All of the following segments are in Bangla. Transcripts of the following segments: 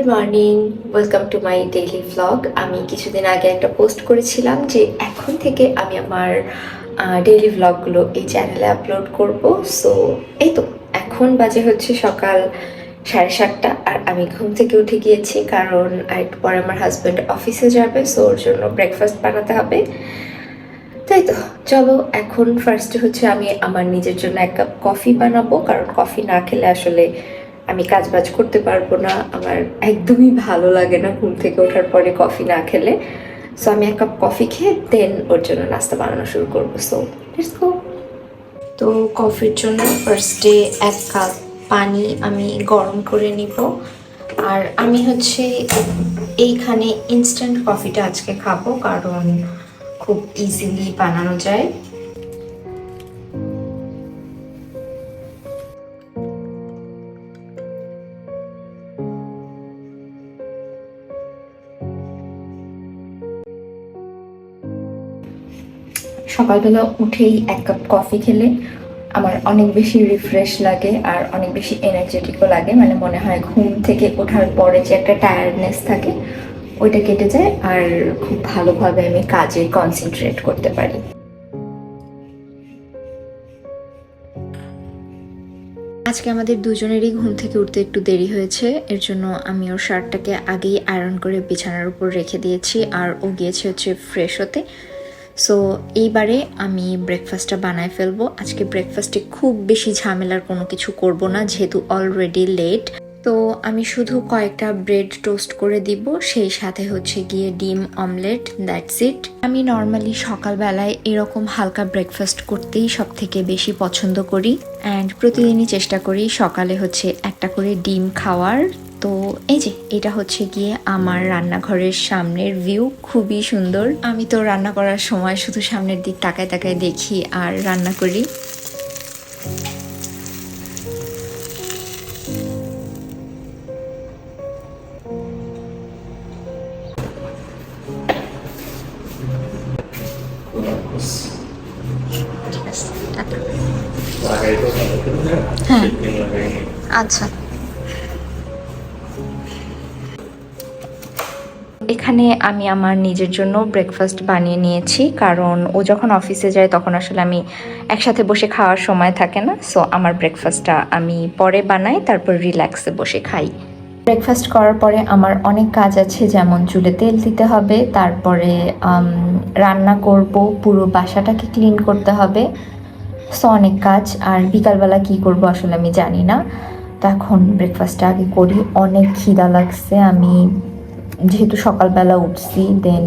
Good morning welcome to my daily vlog আমি কিছুদিন আগে একটা পোস্ট করেছিলাম যে এখন থেকে আমি আমার ডেইলি ভ্লগগুলো এই চ্যানেলে আপলোড করব। সো এই তো, এখন বাজে হচ্ছে সকাল সাড়ে সাতটা আর আমি ঘুম থেকে উঠে গিয়েছি কারণ একটু পরে আমার হাজব্যান্ড অফিসে যাবে সো ওর জন্য ব্রেকফাস্ট বানাতে হবে। তাই তো, চলো এখন ফার্স্টে হচ্ছে আমি আমার নিজের জন্য এক কাপ কফি বানাবো, কারণ কফি না খেলে আসলে আমি কাজ বাজ করতে পারব না, আমার একদমই ভালো লাগে না ঘুম থেকে ওঠার পরে কফি না খেলে। সো আমি এক কাপ কফি খেয়ে দেন ওর জন্য নাস্তা বানানো শুরু করব। সো তো কফির জন্য ফার্স্টে এক কাপ পানি আমি গরম করে নিব। আর আমি হচ্ছে এইখানে ইনস্ট্যান্ট কফিটা আজকে খাব, কারণ খুব ইজিলি বানানো যায়। সকালবেলা উঠেই এক কাপ কফি খেলে আমার অনেক বেশি রিফ্রেশ লাগে আর অনেক বেশি এনার্জেটিকও লাগে। মানে মনে হয় ঘুম থেকে ওঠার পরে যে একটা টায়ার্ডনেস থাকে, ওইটা কেটে যায় আর খুব ভালোভাবে আমি কাজে কনসেন্ট্রেট করতে পারি। আজকে আমাদের দুজনেরই ঘুম থেকে উঠতে একটু দেরি হয়েছে, এর জন্য আমি ওর শার্টটাকে আগেই আয়রন করে বিছানার উপর রেখে দিয়েছি আর ও গিয়েছে হচ্ছে ফ্রেশ হতে। সো এইবারে আমি ব্রেকফাস্টটা বানায় ফেলব। আজকে ব্রেকফাস্টে খুব বেশি ঝামেলার কোনো কিছু করব না, যেহেতু অলরেডি লেট তো আমি শুধু কয়েকটা ব্রেড টোস্ট করে দিব, সেই সাথে হচ্ছে গিয়ে ডিম অমলেট দ্যাটস ইট আমি নর্মালি সকালবেলায় এরকম হালকা ব্রেকফাস্ট করতেই সব থেকে বেশি পছন্দ করি। অ্যান্ড প্রতিদিনই চেষ্টা করি সকালে হচ্ছে একটা করে ডিম খাওয়ার। তো এই যে এটা হচ্ছে গিয়ে আমার রান্নাঘরের সামনের ভিউ খুবই সুন্দর। আমি তো রান্না করার সময় শুধু সামনের দিক তাকায় তাকায় দেখি আর রান্না করি। হ্যাঁ। আচ্ছা। এখানে আমি আমার নিজের জন্য ব্রেকফাস্ট বানিয়ে নিয়েছি। কারণ ও যখন অফিসে যায়, তখন আসলে আমি একসাথে বসে খাওয়ার সময় থাকে না। সো আমার ব্রেকফাস্টটা আমি পরে বানাই, তারপর রিল্যাক্সে বসে খাই। ব্রেকফাস্ট করার পরে আমার অনেক কাজ আছে, যেমন চুলে তেল দিতে হবে, তারপরে রান্না করব, পুরো বাসাটাকে ক্লিন করতে হবে। সো অনেক কাজ। আর বিকালবেলা কি করব আসলে আমি জানি না। তো এখন ব্রেকফাস্টটা আগে করি। অনেক খিদা লাগছে, আমি যেহেতু সকালবেলা উঠছি দেন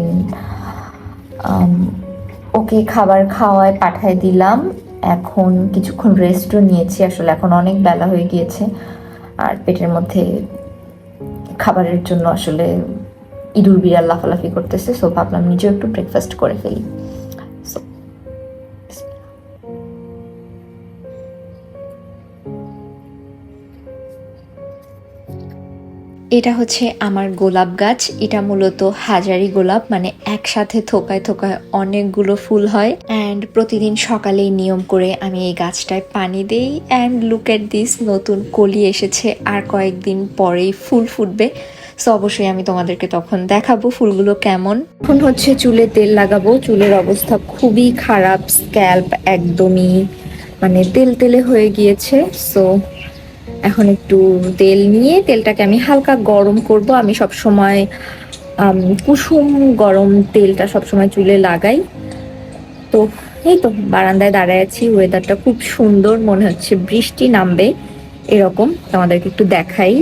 ওকে খাবার খাওয়ায় পাঠায় দিলাম। এখন কিছুক্ষণ রেস্টও নিয়েছি, আসলে এখন অনেক বেলা হয়ে গিয়েছে। আর পেটের মধ্যে খাবারের জন্য আসলে ইঁদুর বিড়াল লাফালাফি করতেছে সো ভাবলাম নিজেও একটু ব্রেকফাস্ট করে ফেলি। এটা হচ্ছে আমার গোলাপ গাছ। এটা মূলত হাজারি গোলাপ মানে একসাথে থোকায় থোকায় অনেকগুলো ফুল হয়। অ্যান্ড প্রতিদিন সকালেই নিয়ম করে আমি এই গাছটায় পানি দেই। অ্যান্ড লুক এট দিস নতুন কলি এসেছে। আর কয়েকদিন পরেই ফুল ফুটবে। সো অবশ্যই আমি তোমাদেরকে তখন দেখাবো ফুলগুলো কেমন। এখন হচ্ছে চুলে তেল লাগাবো। চুলের অবস্থা খুবই খারাপ, স্ক্যাল্প, একদমই মানে তেল তেলে হয়ে গিয়েছে। সো এখন একটু তেল নিয়ে তেলটাকে আমি হালকা গরম করব। আমি সব সময় কুসুম গরম তেলটা সব সময় চুলে লাগাই। তো এই তো বারান্দায় দাঁড়ায় আছি ওয়েদারটা খুব সুন্দর, মনে হচ্ছে বৃষ্টি নামবে, এরকম। তোমাদেরকে একটু দেখাই।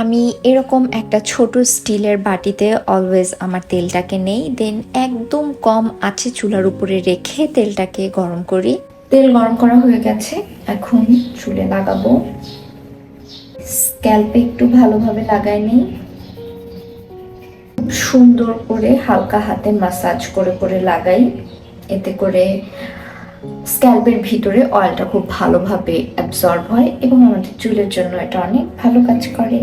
আমি এরকম একটা ছোট স্টিলের বাটিতে অলওয়েজ আমার তেলটাকে নেই দেন একদম কম আছে চুলার উপরে রেখে তেলটাকে গরম করি। তেল গরম করা হয়ে গেছে, এখন চুলে লাগাবো। স্ক্যাল্পে একটু ভালোভাবে লাগাই নিই। সুন্দর করে হালকা হাতে মাসাজ করে করে লাগাই, এতে করে স্ক্যাল্পের ভিতরে অয়েলটা খুব ভালোভাবে অ্যাবজর্ব হয় এবং আমাদের চুলের জন্য এটা অনেক ভালো কাজ করে।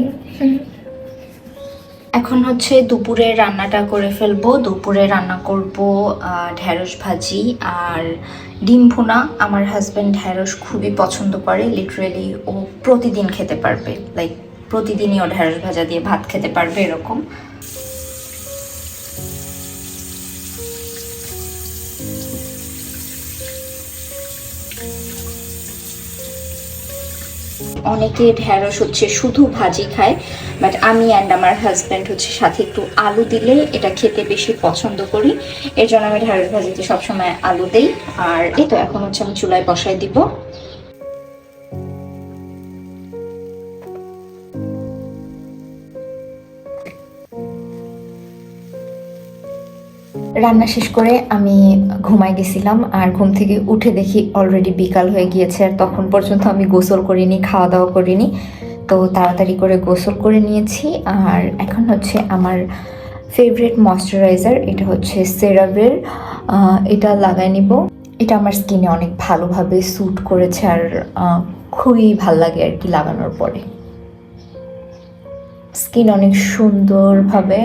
এখন হচ্ছে দুপুরে রান্নাটা করে ফেলব। দুপুরে রান্না করব ঢ্যাঁড়স ভাজি আর ডিম ভুনা। আমার হাজব্যান্ড ঢ্যাঁড়স খুবই পছন্দ করে। লিটারেলি ও প্রতিদিন খেতে পারবে। লাইক প্রতিদিনই ও ঢ্যাঁড়স ভাজা দিয়ে ভাত খেতে পারবে এরকম। অনেকে ঢ্যাঁড়স হচ্ছে শুধু ভাজি খায় বাট আমি অ্যান্ড আমার হাজব্যান্ড হচ্ছে সাথে একটু আলু দিলে এটা খেতে বেশি পছন্দ করি। এর জন্য আমি ঢ্যাঁড়স ভাজিতে সবসময় আলু দিই। আর এই তো, এখন হচ্ছে আমি চুলায় বসায় দিব। রান্না শেষ করে আমি ঘুমাই গেছিলাম আর ঘুম থেকে উঠে দেখি অলরেডি বিকাল হয়ে গিয়েছে আর তখন পর্যন্ত আমি গোসল করিনি খাওয়া দাওয়া করিনি। তো তাড়াতাড়ি করে গোসল করে নিয়েছি আর এখন হচ্ছে আমার ফেভারিট ময়শ্চারাইজার এটা হচ্ছে সেরাভের এটা লাগাই নিব। এটা আমার স্কিনে অনেক ভালোভাবে স্যুট করেছে আর খুবই ভালো লাগে আর কি লাগানোর পরে। স্কিন অনেক সুন্দরভাবে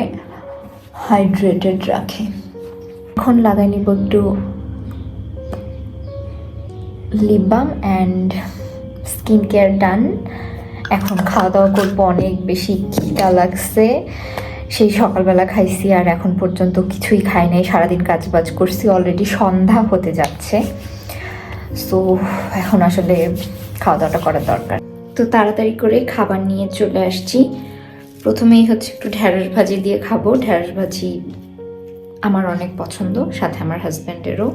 হাইড্রেটেড রাখে। এখন লাগাই নিব একটু lip balm and skin care ডান এখন খাওয়া দাওয়া করব, অনেক বেশি খিদা লাগছে। সেই সকালবেলা খাইছি আর এখন পর্যন্ত কিছুই খাই নাই। সারাদিন কাজ বাজ করছি অলরেডি সন্ধ্যা হতে যাচ্ছে। সো এখন আসলে খাওয়া দাওয়াটা করার দরকার। তো তাড়াতাড়ি করে খাবার নিয়ে চলে আসছি। প্রথমেই হচ্ছে একটু ঢ্যাঁড়স ভাজি দিয়ে খাব। ঢ্যাঁড়স ভাজি আমার অনেক পছন্দ, সাথে আমার হাজব্যান্ডেরও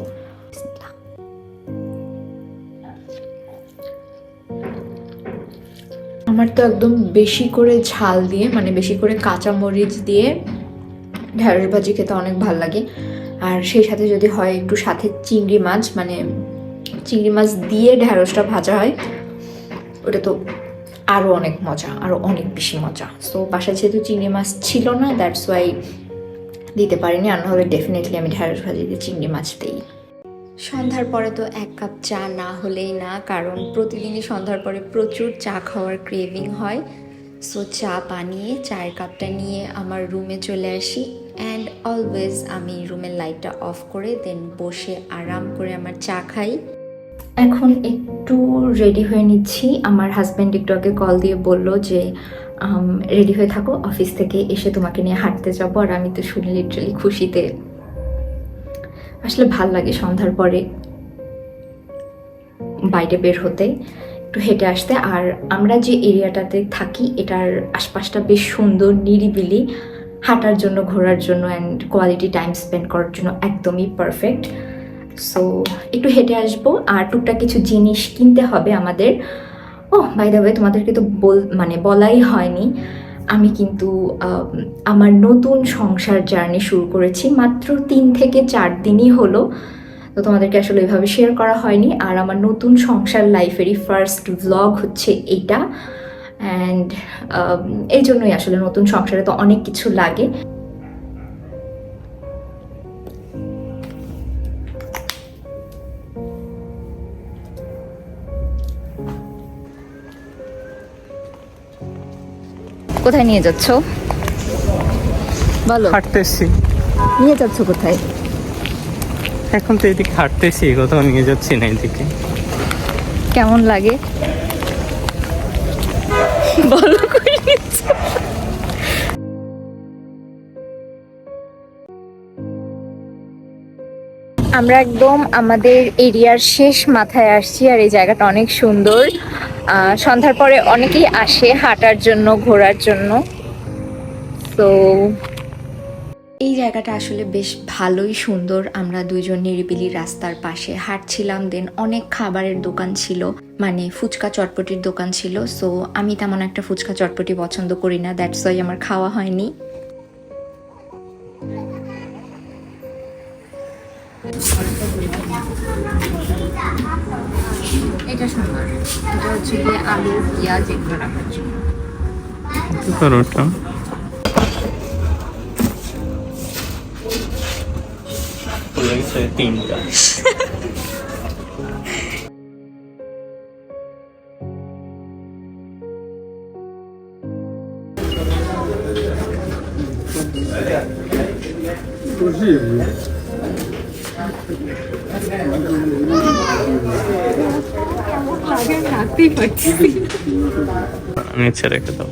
আমার তো একদম বেশি করে ঝাল দিয়ে মানে বেশি করে কাঁচা মরিচ দিয়ে ঢ্যাঁড়স ভাজি খেতে অনেক ভালো লাগে। আর সেই সাথে যদি হয় একটু সাথে চিংড়ি মাছ মানে চিংড়ি মাছ দিয়ে ঢ্যাঁড়সটা ভাজা হয়, ওটা তো আরও অনেক মজা আরও অনেক বেশি মজা। সো বাসায় যেহেতু চিংড়ি মাছ ছিল না দ্যাটস ওয়াই দিতে পারিনি, আর নাহলে ডেফিনেটলি আমি ঢ্যাঁড়স ভাজিতে চিংড়ি মাছ দিই। সন্ধ্যার পরে তো এক কাপ চা না হলেই না, কারণ প্রতিদিনই সন্ধ্যার পরে প্রচুর চা খাওয়ার ক্রেভিং হয়। সো চা বানিয়ে চায়ের কাপটা নিয়ে আমার রুমে চলে আসি অ্যান্ড অলওয়েজ আমি রুমের লাইটটা অফ করে দেন বসে আরাম করে আমার চা খাই। এখন একটু রেডি হয়ে নিচ্ছি। আমার হাজব্যান্ড একটু আগে কল দিয়ে বলল যে রেডি হয়ে থাকো অফিস থেকে এসে তোমাকে নিয়ে হাঁটতে যাব আর আমি তো শুনে লিটারালি খুশিতে। আসলে ভালো লাগে সন্ধ্যার পরে বাইরে বের হতে, একটু হেঁটে আসতে। আর আমরা যে এরিয়াটাতে থাকি, এটার আশপাশটা বেশ সুন্দর, নিরিবিলি, হাঁটার জন্য, ঘোরার জন্য অ্যান্ড কোয়ালিটি টাইম স্পেন্ড করার জন্য একদমই পারফেক্ট সো একটু হেঁটে আসব। আর টুকটাক কিছু জিনিস কিনতে হবে আমাদের। ও বাই দ্য ওয়ে তোমাদেরকে তো বল মানে বলাই হয়নি। আমি কিন্তু আমার নতুন সংসার জার্নি শুরু করেছি। মাত্র তিন থেকে চার দিনই হলো। তো তোমাদেরকে আসলে এভাবে শেয়ার করা হয়নি। আর আমার নতুন সংসার লাইফেরই ফার্স্ট ভ্লগ হচ্ছে এটা অ্যান্ড এই জন্যই আসলে নতুন সংসারে তো অনেক কিছু লাগে। কোথায় নিয়ে যাচ্ছ? বলো। হাঁটতেছি। নিয়ে যাচ্ছ কোথায়? এখন তো এদিকে হাঁটতেছি কোথাও নিয়ে যাচ্ছি না এদিকে। কেমন লাগে? বলো আমরা একদম আমাদের এরিয়ার শেষ মাথায় আসছি আর এই জায়গাটা অনেক সুন্দর। সন্ধ্যার পরে অনেকেই আসে হাঁটার জন্য, ঘোরার জন্য। তো এই জায়গাটা আসলে বেশ ভালোই সুন্দর। আমরা দুইজন নিরিবিলি রাস্তার পাশে হাঁটছিলাম দেন অনেক খাবারের দোকান ছিল মানে ফুচকা চটপটির দোকান ছিল। সো আমি তেমন একটা ফুচকা চটপটি পছন্দ করি না দ্যাটস ওয়াই আমার খাওয়া হয়নি। এটা সুন্দর এটা হচ্ছে গিয়ে আলু পেঁয়াজ এগুলো রাখার জন্য পরোটা তিনটা নিচে রেখে দাও।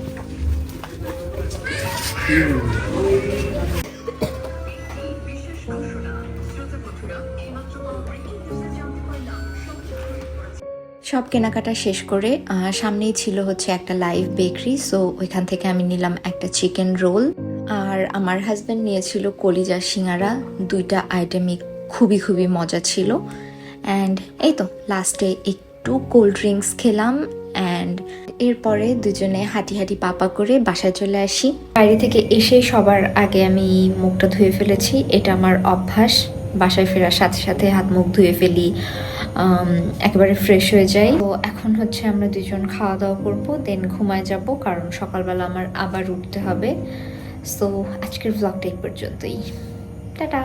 সব কেনাকাটা শেষ করে সামনেই ছিল হচ্ছে একটা লাইভ বেকারি সো ওইখান থেকে আমি নিলাম একটা চিকেন রোল আর আমার হাজব্যান্ড নিয়েছিল কলিজা সিঙ্গারা, দুইটা আইটেমই খুবই খুবই মজা ছিল। অ্যান্ড এই তো লাস্টে একটু কোল্ড ড্রিঙ্কস খেলাম অ্যান্ড এরপরে দুজনে হাঁটি হাঁটি পাপা করে বাসায় চলে আসি। বাইরে থেকে এসে সবার আগে আমি মুখটা ধুয়ে ফেলেছি, এটা আমার অভ্যাস। বাসায় ফেরার সাথে সাথে হাত মুখ ধুয়ে ফেলি একেবারে ফ্রেশ হয়ে যাই। তো এখন হচ্ছে আমরা দুজন খাওয়া দাওয়া করব দেন ঘুমায় যাব, কারণ সকালবেলা আমার আবার উঠতে হবে। সো আজকের ব্লগটা এই পর্যন্তই। টাটা!